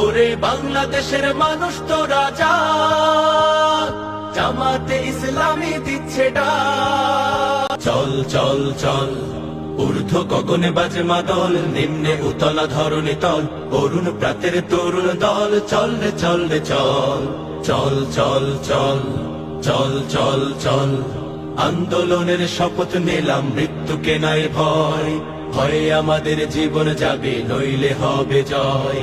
ওরে বাংলাদেশের মানুষ তোরা যা জামাতে ইসলামী দিচ্ছে চল চল চল, ঊর্ধ্ব গগনে বাজে মাদল, নিম্নে উতলা ধরণী তল, অরুণ প্রাতের তরুণ দল। চল রে চল রে, চল চল চল চল চল চল চল, আন্দোলনের শপথ নিলাম মৃত্যুকে নাই ভয়, ভয়ে আমাদের জীবন যাবে, নইলে হবে জয়।